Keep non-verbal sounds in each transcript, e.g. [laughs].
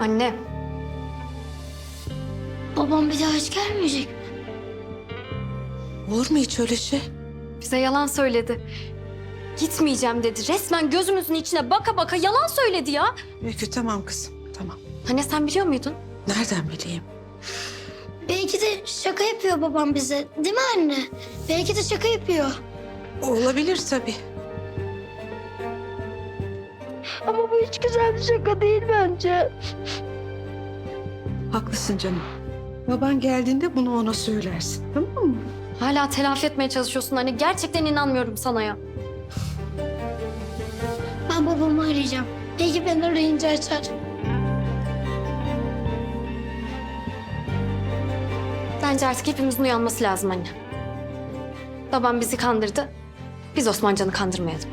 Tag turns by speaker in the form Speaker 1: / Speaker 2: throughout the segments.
Speaker 1: Anne,
Speaker 2: Babam bir daha hiç gelmeyecek mi?
Speaker 3: Olur mu hiç öyle şey?
Speaker 1: bize yalan söyledi. Gitmeyeceğim dedi. Resmen gözümüzün içine baka baka yalan söyledi ya.
Speaker 3: Öykü tamam kızım tamam.
Speaker 1: Anne sen biliyor muydun?
Speaker 3: Nereden bileyim?
Speaker 2: Belki de şaka yapıyor babam bize. Değil mi anne? Belki de şaka yapıyor.
Speaker 3: Olabilir tabii.
Speaker 2: Ama bu hiç güzel bir şaka değil bence.
Speaker 3: Haklısın canım. Baban geldiğinde bunu ona söylersin tamam mı?
Speaker 1: Hala telafi etmeye çalışıyorsun anne. Gerçekten inanmıyorum sana ya.
Speaker 2: Ben babamı arayacağım. Belki ben arayınca açar.
Speaker 1: Bence artık hepimizin uyanması lazım anne. Babam bizi kandırdı. Biz Osmancan'ı kandırmayalım.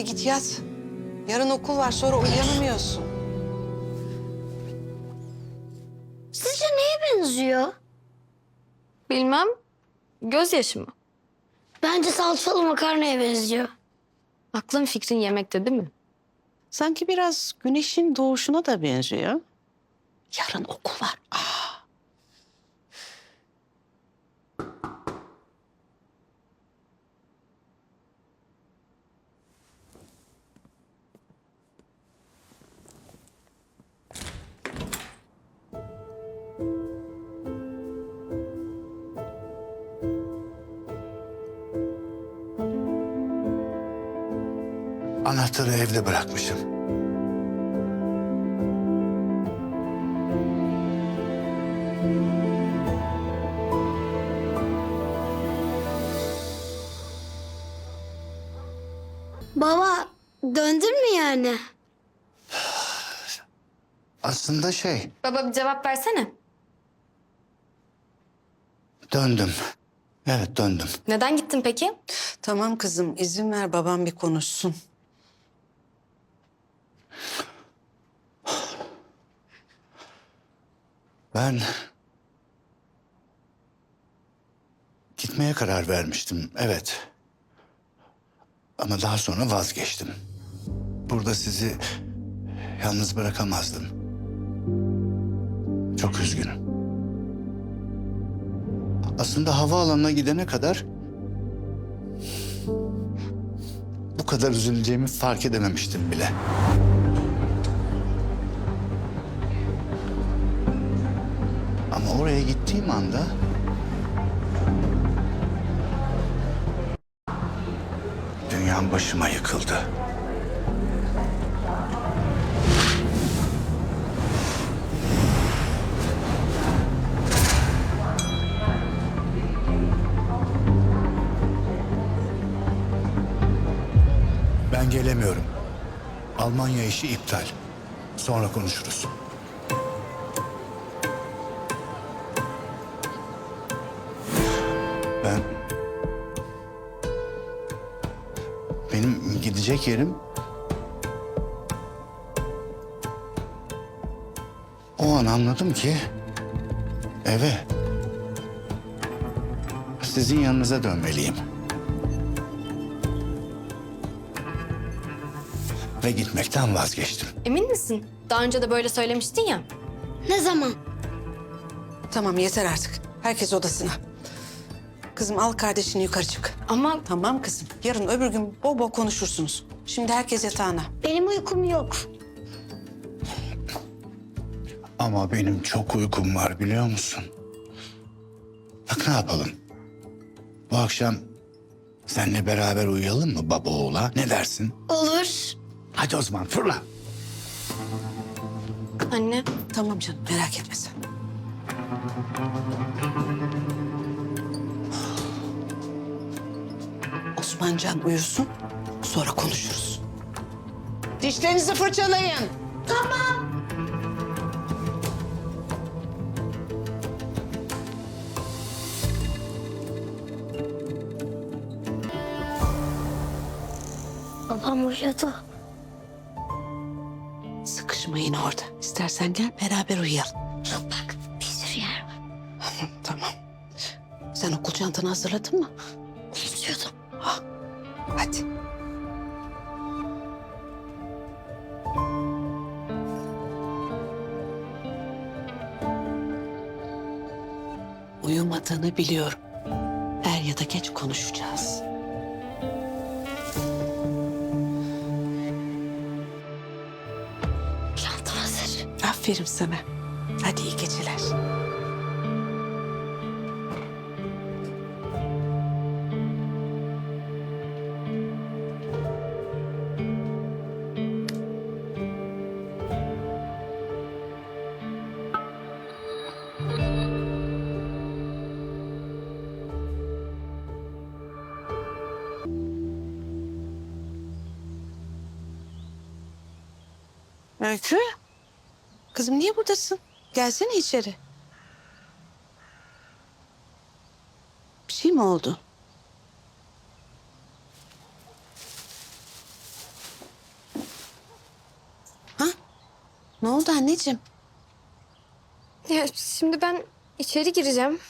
Speaker 3: Hadi git yat. Yarın okul var sonra uyanamıyorsun.
Speaker 2: Sizce neye benziyor?
Speaker 1: Bilmem. Gözyaşı mı?
Speaker 2: Bence salçalı makarnaya benziyor.
Speaker 1: Aklın fikrin yemekte değil mi?
Speaker 3: Sanki biraz güneşin doğuşuna da benziyor. Yarın okul var. Aa.
Speaker 4: Anahtarı evde bırakmışım.
Speaker 2: Baba döndün mü yani?
Speaker 4: Aslında şey,
Speaker 1: Baba bir cevap versene.
Speaker 4: döndüm. Evet döndüm.
Speaker 1: Neden gittin peki?
Speaker 3: Tamam kızım izin ver babam bir konuşsun.
Speaker 4: Ben gitmeye karar vermiştim. Evet. Ama daha sonra vazgeçtim. Burada sizi yalnız bırakamazdım. Çok üzgünüm. Aslında havaalanına gidene kadar bu kadar üzüleceğimi fark edememiştim bile. Oraya gittiğim anda dünyam başıma yıkıldı. Ben gelemiyorum. Almanya işi iptal. Sonra konuşuruz. Ben... Benim gidecek yerim... O an anladım ki... Eve... Sizin yanınıza dönmeliyim. Ve gitmekten vazgeçtim.
Speaker 1: Emin misin? Daha önce de böyle söylemiştin ya.
Speaker 2: Ne zaman?
Speaker 3: Tamam yeter artık. Herkes odasına. Kızım al kardeşini yukarı çık.
Speaker 1: Ama
Speaker 3: Tamam kızım. Yarın öbür gün bol bol konuşursunuz. Şimdi herkes yatağına.
Speaker 2: Benim uykum yok.
Speaker 4: Ama benim çok uykum var biliyor musun? Bak ne yapalım? Bu akşam seninle beraber uyuyalım mı baba oğula? Ne dersin?
Speaker 2: Olur.
Speaker 4: Hadi o zaman fırla.
Speaker 1: anne
Speaker 3: Tamam canım merak etme sen. Osmancan uyusun. Sonra konuşuruz. Dişlerinizi fırçalayın. Tamam.
Speaker 2: Babam uyudu.
Speaker 3: Sıkışmayın orada. İstersen gel beraber uyuyalım.
Speaker 2: Bak bir sürü yer var.
Speaker 3: tamam. Sen okul çantanı hazırladın mı? Uyumadığını biliyorum. Er ya da geç konuşacağız.
Speaker 2: Çantam hazır.
Speaker 3: Aferin sana. Öykü. Kızım niye buradasın? Gelsene içeri. Bir şey mi oldu? Ha? Ne oldu anneciğim?
Speaker 1: Ya şimdi ben içeri gireceğim.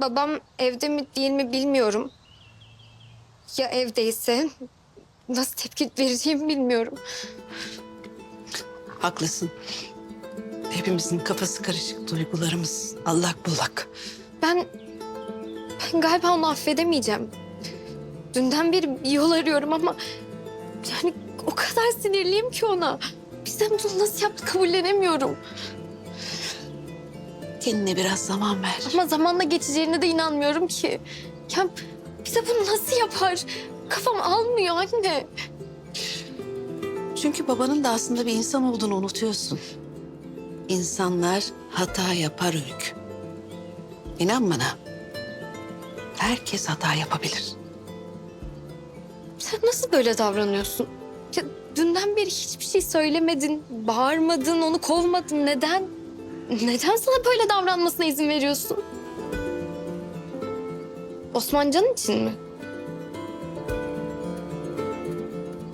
Speaker 1: Babam evde mi değil mi bilmiyorum. Ya evdeyse nasıl tepki vereceğimi bilmiyorum.
Speaker 3: Haklısın. Hepimizin kafası karışık duygularımız allak bullak.
Speaker 1: Ben, ben galiba onu affedemeyeceğim. Dünden beri bir yol arıyorum ama yani o kadar sinirliyim ki ona. Bizden bunu nasıl yaptı kabullenemiyorum.
Speaker 3: Kendine biraz zaman ver.
Speaker 1: Ama zamanla geçeceğine de inanmıyorum ki. Ya bize bunu nasıl yapar? Kafam almıyor anne.
Speaker 3: Çünkü babanın da aslında bir insan olduğunu unutuyorsun. İnsanlar hata yapar Öykü. İnan bana. Herkes hata yapabilir.
Speaker 1: Sen nasıl böyle davranıyorsun? Ya dünden beri hiçbir şey söylemedin, bağırmadın, onu kovmadın. Neden? Neden sana böyle davranmasına izin veriyorsun? Osmancan'ın için mi?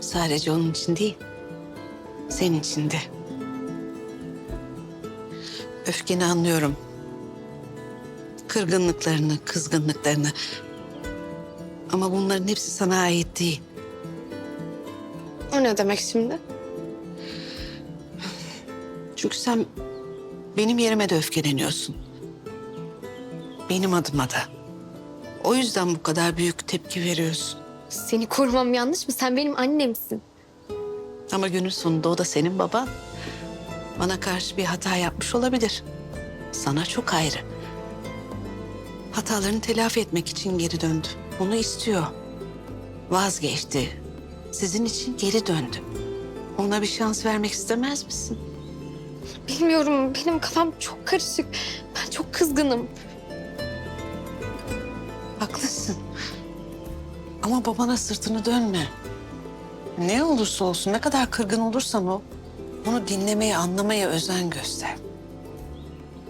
Speaker 3: Sadece onun için değil. Senin için de. Öfkeni anlıyorum. Kırgınlıklarını, kızgınlıklarını. Ama bunların hepsi sana ait değil.
Speaker 1: O ne demek şimdi?
Speaker 3: Çünkü sen benim yerime de öfkeleniyorsun. Benim adıma da. O yüzden bu kadar büyük tepki veriyorsun.
Speaker 1: Seni korumam yanlış mı? Sen benim annemsin.
Speaker 3: Ama günün sonunda o da senin baban. Bana karşı bir hata yapmış olabilir. Sana çok ayrı. Hatalarını telafi etmek için geri döndü. Onu istiyor. Vazgeçti. Sizin için geri döndü. Ona bir şans vermek istemez misin?
Speaker 1: Bilmiyorum, benim kafam çok karışık. Ben çok kızgınım.
Speaker 3: Haklısın. Ama babana sırtını dönme. Ne olursa olsun, ne kadar kırgın olursan ol, onu dinlemeye, anlamaya özen göster.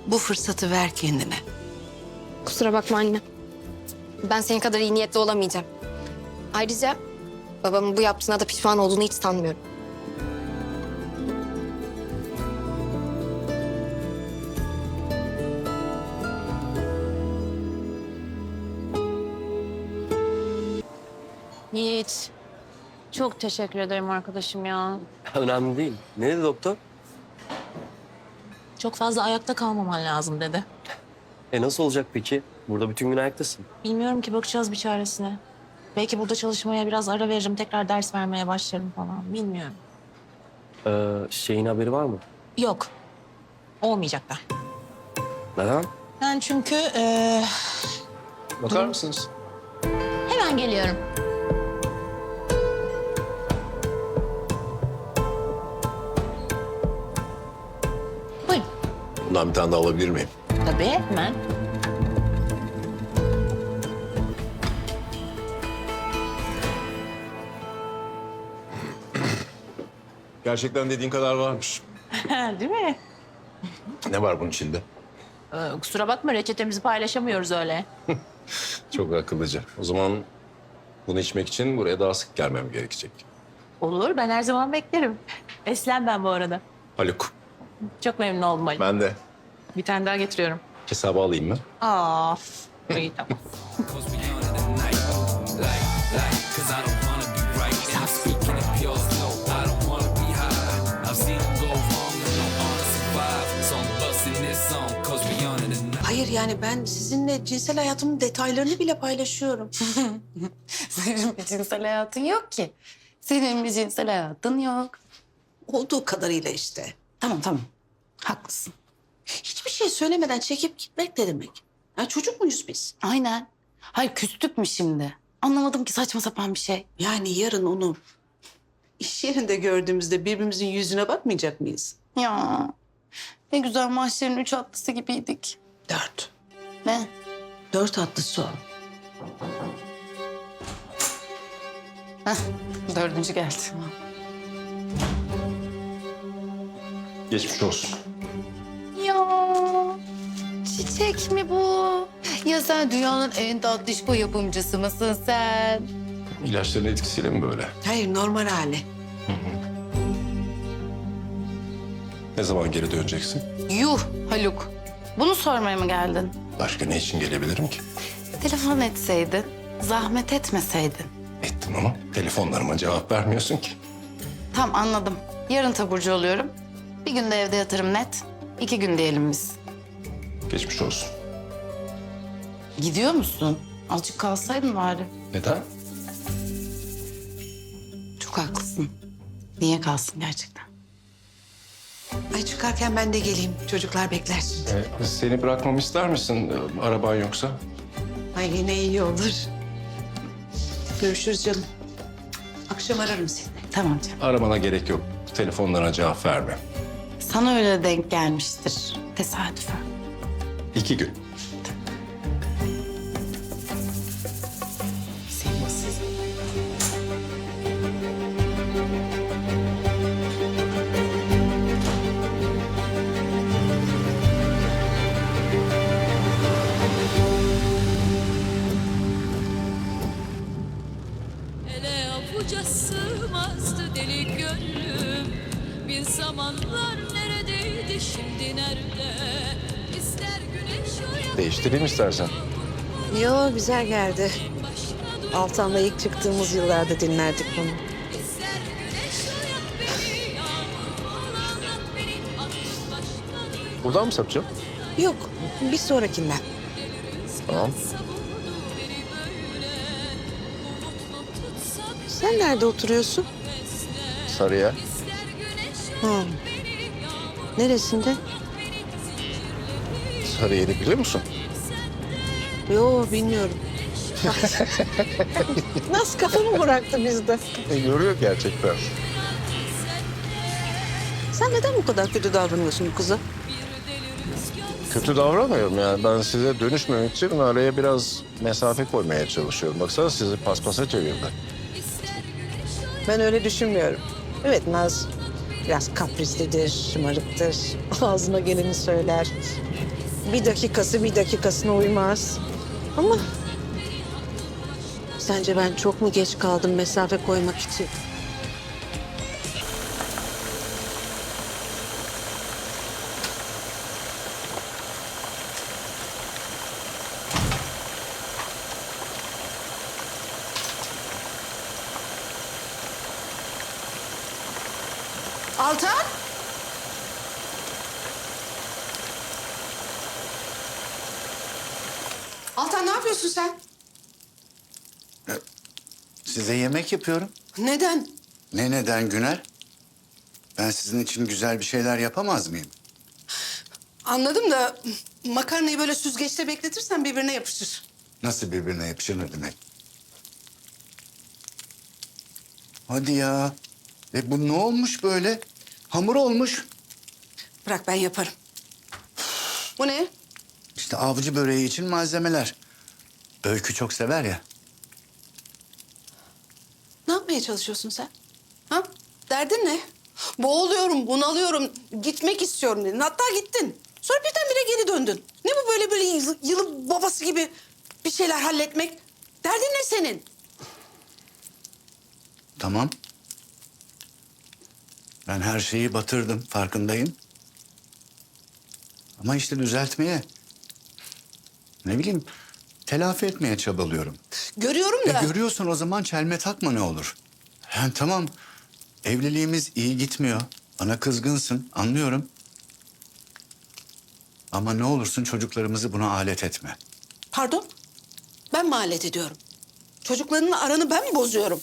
Speaker 3: Bu fırsatı ver kendine.
Speaker 1: Kusura bakma anne. Ben senin kadar iyi niyetli olamayacağım. Ayrıca babamın bu yaptığına da pişman olduğunu hiç sanmıyorum.
Speaker 5: Yiğit. Çok teşekkür ederim arkadaşım ya.
Speaker 6: Önemli değil. Ne dedi doktor?
Speaker 5: Çok fazla ayakta kalmaman lazım dedi.
Speaker 6: E nasıl olacak peki? Burada bütün gün ayaktasın.
Speaker 5: Bilmiyorum ki bakacağız bir çaresine. Belki burada çalışmaya biraz ara veririm. Tekrar ders vermeye başlarım falan. Bilmiyorum.
Speaker 6: Ee, şeyin haberi var mı?
Speaker 5: Yok. Olmayacak da.
Speaker 6: Neden?
Speaker 5: Ben çünkü eee,
Speaker 7: Bakar mısınız?
Speaker 5: hemen geliyorum.
Speaker 7: Bundan bir tane daha alabilir miyim?
Speaker 5: Tabii hemen.
Speaker 7: Gerçekten dediğin kadar varmış. [laughs]
Speaker 5: Değil mi?
Speaker 7: Ne var bunun içinde?
Speaker 5: Ee, kusura bakma reçetemizi paylaşamıyoruz öyle. [laughs]
Speaker 7: Çok akıllıca. O zaman bunu içmek için buraya daha sık gelmem gerekecek.
Speaker 5: Olur ben her zaman beklerim. Eslem ben bu arada.
Speaker 7: Haluk.
Speaker 5: Çok memnun oldum Ali.
Speaker 7: Ben de.
Speaker 5: Bir tane daha getiriyorum.
Speaker 7: Hesabı alayım mı?
Speaker 5: Aa. İyi tamam.
Speaker 3: Hayır yani ben sizinle cinsel hayatımın detaylarını bile paylaşıyorum. [laughs]
Speaker 8: Senin bir cinsel hayatın yok ki. Senin bir cinsel hayatın yok.
Speaker 3: Olduğu kadarıyla işte.
Speaker 8: Tamam tamam. Haklısın.
Speaker 3: Hiçbir şey söylemeden çekip gitmek ne demek? Ya çocuk muyuz biz?
Speaker 8: Aynen. Hayır küstük mü şimdi? Anlamadım ki saçma sapan bir şey.
Speaker 3: Yani yarın onu iş yerinde gördüğümüzde birbirimizin yüzüne bakmayacak mıyız?
Speaker 8: Ya ne güzel mahşerin üç atlısı gibiydik.
Speaker 3: Dört.
Speaker 8: Ne?
Speaker 3: Dört atlısı o.
Speaker 8: Dördüncü geldi.
Speaker 7: Geçmiş olsun.
Speaker 8: Ya çiçek mi bu? Ya sen dünyanın en tatlışko yapımcısı mısın sen?
Speaker 7: İlaçların etkisiyle mi böyle?
Speaker 3: Hayır normal hali.
Speaker 7: Ne zaman geri döneceksin?
Speaker 8: Yuh Haluk. Bunu sormaya mı geldin?
Speaker 7: Başka ne için gelebilirim ki?
Speaker 8: Telefon etseydin, zahmet etmeseydin.
Speaker 7: Ettim ama telefonlarıma cevap vermiyorsun ki.
Speaker 8: Tamam anladım. Yarın taburcu oluyorum. Bir günde evde yatarım net. İki gün diyelim biz.
Speaker 7: Geçmiş olsun.
Speaker 8: Gidiyor musun? Azıcık kalsaydın bari.
Speaker 7: Neden?
Speaker 8: Çok haklısın. Niye kalsın gerçekten?
Speaker 3: Ay çıkarken ben de geleyim. Çocuklar bekler.
Speaker 7: Ee, seni bırakmamı ister misin? Araban yoksa.
Speaker 3: Ay yine iyi olur. Görüşürüz canım. Akşam ararım seni.
Speaker 8: Tamam canım.
Speaker 7: Aramana gerek yok. Telefonlarına cevap verme.
Speaker 8: Sana öyle denk gelmiştir. Tesadüfen.
Speaker 7: İki gün. Değiştireyim istersen.
Speaker 9: Yo güzel geldi. Altan'la ilk çıktığımız yıllarda dinlerdik bunu.
Speaker 7: Buradan mı sapacağım?
Speaker 9: Yok bir sonrakinden.
Speaker 7: Tamam.
Speaker 9: Sen nerede oturuyorsun?
Speaker 7: Sarıya.
Speaker 10: Yağmur
Speaker 9: Neresinde?
Speaker 7: Sarıyer'i biliyor musun?
Speaker 9: Yo bilmiyorum. [laughs] Nasıl kafamı bıraktı bizde?
Speaker 7: E, yoruyor gerçekten.
Speaker 9: Sen neden bu kadar kötü davranıyorsun bu kıza?
Speaker 7: Kötü davranmıyorum yani. Ben size dönüşmemek için araya biraz mesafe koymaya çalışıyorum. Baksana sizi paspasa çevirdi.
Speaker 9: Ben öyle düşünmüyorum. Evet Naz biraz kaprislidir, şımarıktır. [laughs] Ağzına geleni söyler. Bir dakikası bir dakikasına uymaz. Ama sence ben çok mu geç kaldım mesafe koymak için?
Speaker 3: Altan! Altan ne yapıyorsun sen?
Speaker 4: Size yemek yapıyorum.
Speaker 3: Neden?
Speaker 4: Ne neden Güner? Ben sizin için güzel bir şeyler yapamaz mıyım?
Speaker 3: Anladım da makarnayı böyle süzgeçte bekletirsen birbirine yapışır.
Speaker 4: Nasıl birbirine yapışır ne demek? Hadi ya. E bu ne olmuş böyle? Hamur olmuş.
Speaker 3: Bırak ben yaparım. Bu ne?
Speaker 4: İşte avcı böreği için malzemeler. Öykü çok sever ya.
Speaker 3: Ne yapmaya çalışıyorsun sen? Ha? Derdin ne? Boğuluyorum, bunalıyorum, gitmek istiyorum dedin. Hatta gittin. Sonra birdenbire geri döndün. Ne bu böyle böyle yılı, yılı babası gibi bir şeyler halletmek? Derdin ne senin?
Speaker 4: Tamam. Ben her şeyi batırdım, farkındayım. Ama işte düzeltmeye, ne bileyim, telafi etmeye çabalıyorum.
Speaker 9: Görüyorum
Speaker 4: E
Speaker 9: da.
Speaker 4: görüyorsun o zaman çelme takma ne olur. Yani tamam, evliliğimiz iyi gitmiyor. Bana kızgınsın, anlıyorum. Ama ne olursun çocuklarımızı buna alet etme.
Speaker 9: Pardon? Ben mi alet ediyorum? Çocuklarınla aranı ben mi bozuyorum?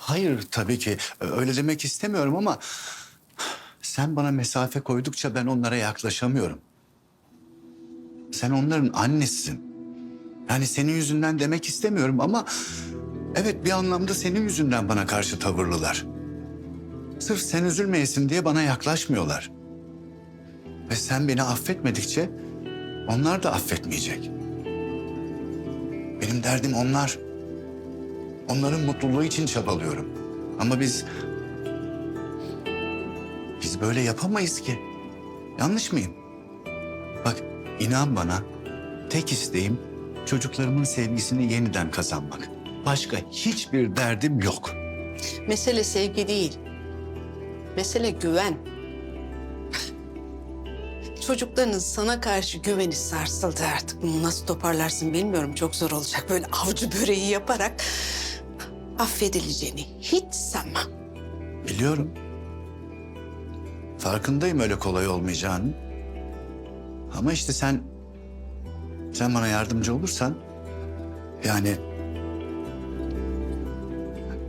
Speaker 4: Hayır tabii ki öyle demek istemiyorum ama sen bana mesafe koydukça ben onlara yaklaşamıyorum. Sen onların annesisin. Yani senin yüzünden demek istemiyorum ama evet bir anlamda senin yüzünden bana karşı tavırlılar. Sırf sen üzülmeyesin diye bana yaklaşmıyorlar. Ve sen beni affetmedikçe onlar da affetmeyecek. Benim derdim onlar. Onların mutluluğu için çabalıyorum. Ama biz... Biz böyle yapamayız ki. Yanlış mıyım? Bak inan bana tek isteğim çocuklarımın sevgisini yeniden kazanmak. Başka hiçbir derdim yok.
Speaker 9: Mesele sevgi değil. Mesele güven. Çocuklarının sana karşı güveni sarsıldı artık. Bunu nasıl toparlarsın bilmiyorum. Çok zor olacak. Böyle avcı böreği yaparak affedileceğini hiç sanmam.
Speaker 4: Biliyorum. Farkındayım öyle kolay olmayacağını. Ama işte sen... Sen bana yardımcı olursan... Yani...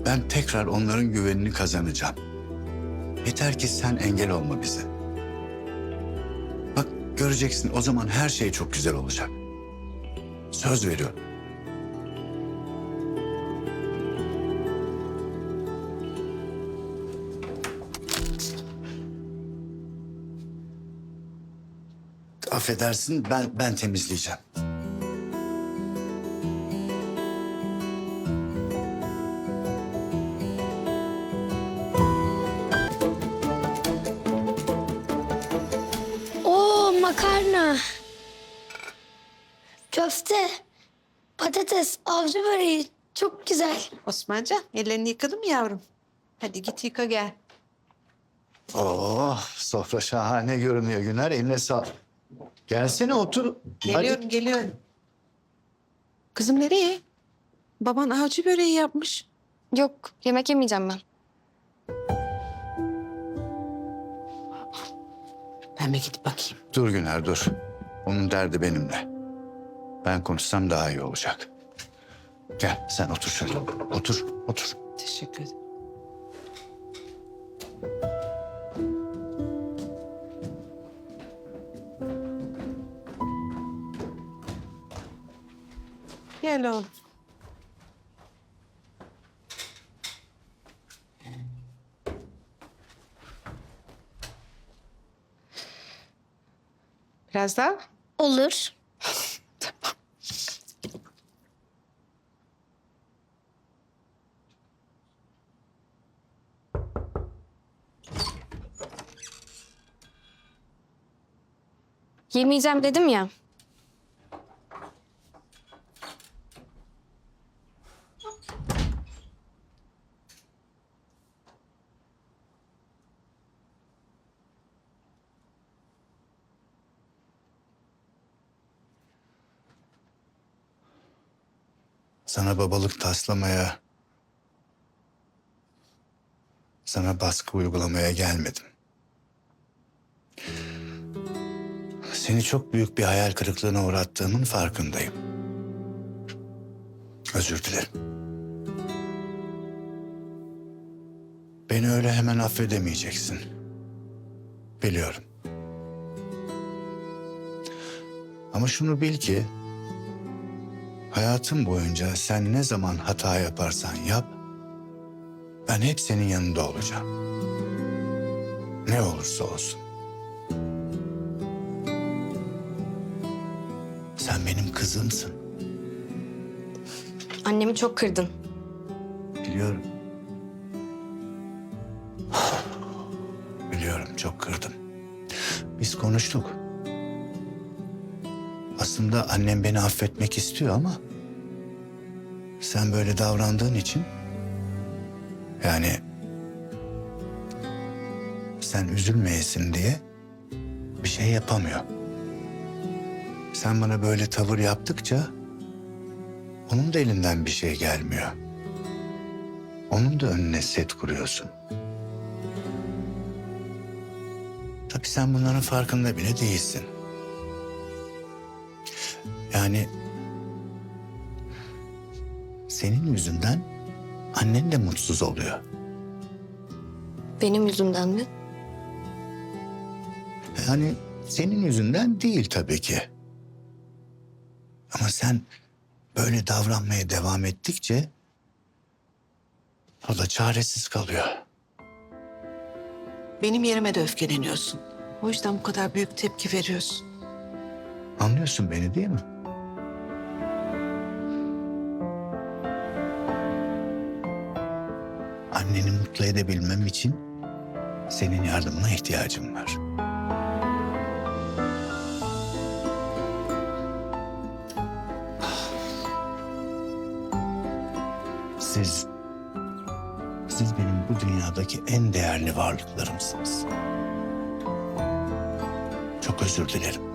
Speaker 4: Ben tekrar onların güvenini kazanacağım. Yeter ki sen engel olma bize. Bak göreceksin o zaman her şey çok güzel olacak. Söz veriyorum. Affedersin ben ben temizleyeceğim.
Speaker 2: Oo makarna. Köfte. Patates, avcı böreği. Çok güzel.
Speaker 9: Osmancan ellerini yıkadın mı yavrum? Hadi git yıka gel.
Speaker 4: Oh sofra şahane görünüyor Güner. Eline sağ. Gelsene otur.
Speaker 9: Geliyorum geliyorum. Kızım nereye? Baban avcı böreği yapmış.
Speaker 1: Yok yemek yemeyeceğim ben.
Speaker 9: Ben bir gidip bakayım.
Speaker 4: Dur Güner dur. Onun derdi benimle. Ben konuşsam daha iyi olacak. Gel sen otur şöyle. Otur, otur.
Speaker 9: Teşekkür ederim. Gel. Biraz daha.
Speaker 2: Olur. [laughs]
Speaker 1: Yemeyeceğim dedim ya.
Speaker 4: Sana babalık taslamaya, sana baskı uygulamaya gelmedim. Seni çok büyük bir hayal kırıklığına uğrattığımın farkındayım. Özür dilerim. Beni öyle hemen affedemeyeceksin. Biliyorum. Ama şunu bil ki Hayatım boyunca sen ne zaman hata yaparsan yap, ben hep senin yanında olacağım. Ne olursa olsun. Sen benim kızımsın,
Speaker 1: Annemi çok kırdın.
Speaker 4: biliyorum. Biliyorum, çok kırdım. Biz konuştuk. Aslında annem beni affetmek istiyor ama... ...sen böyle davrandığın için Yani sen üzülmeyesin diye bir şey yapamıyor. Sen bana böyle tavır yaptıkça onun da elinden bir şey gelmiyor. Onun da önüne set kuruyorsun. Tabii sen bunların farkında bile değilsin. Yani senin yüzünden annen de mutsuz oluyor.
Speaker 1: Benim yüzümden mi?
Speaker 4: Yani senin yüzünden değil tabii ki. Ama sen böyle davranmaya devam ettikçe o da çaresiz kalıyor.
Speaker 9: Benim yerime de öfkeleniyorsun. O yüzden bu kadar büyük tepki veriyorsun.
Speaker 4: Anlıyorsun beni değil mi? Anneni mutlu edebilmem için senin yardımına ihtiyacım var. Siz, siz benim bu dünyadaki en değerli varlıklarımsınız. Çok özür dilerim.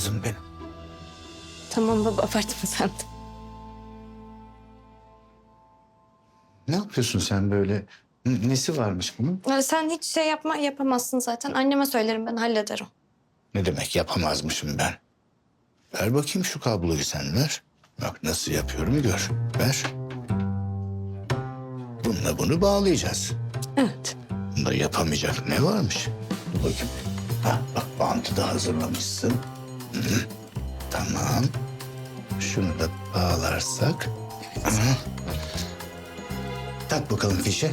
Speaker 4: Kızım benim.
Speaker 1: Tamam baba abartma sen de.
Speaker 4: Ne yapıyorsun sen böyle? N- Nesi varmış bunun?
Speaker 1: Ya Sen hiç şey yapma yapamazsın zaten. Anneme söylerim ben hallederim.
Speaker 4: Ne demek yapamazmışım ben? Ver bakayım şu kabloyu sen ver. Bak nasıl yapıyorum gör. Ver. Bununla bunu bağlayacağız.
Speaker 1: Evet.
Speaker 4: Bunda yapamayacak ne varmış? Dur bakayım. Ha, bak bantı da hazırlamışsın. Tamam. Şunu da bağlarsak. Tak bakalım fişe.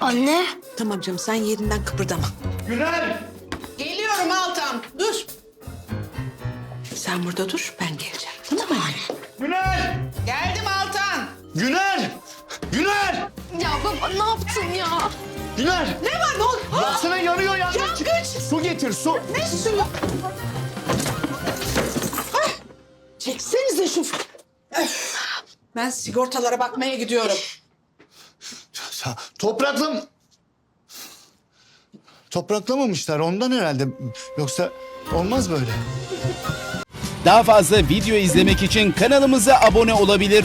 Speaker 2: Anne.
Speaker 9: Tamam canım sen yerinden kıpırdama.
Speaker 4: Güler!
Speaker 9: Geliyorum Altan. Dur. Sen burada dur ben geleceğim.
Speaker 1: Ne yaptın ya?
Speaker 4: Güler! Ne var ne oldu? Baksana yanıyor yangın. Su getir su.
Speaker 9: Ne suyu? Çeksenize şu... Öf. Ben sigortalara bakmaya gidiyorum.
Speaker 4: Ya, Topraklam... Topraklamamışlar ondan herhalde. Yoksa olmaz böyle.
Speaker 11: Daha fazla video izlemek için kanalımıza abone olabilir.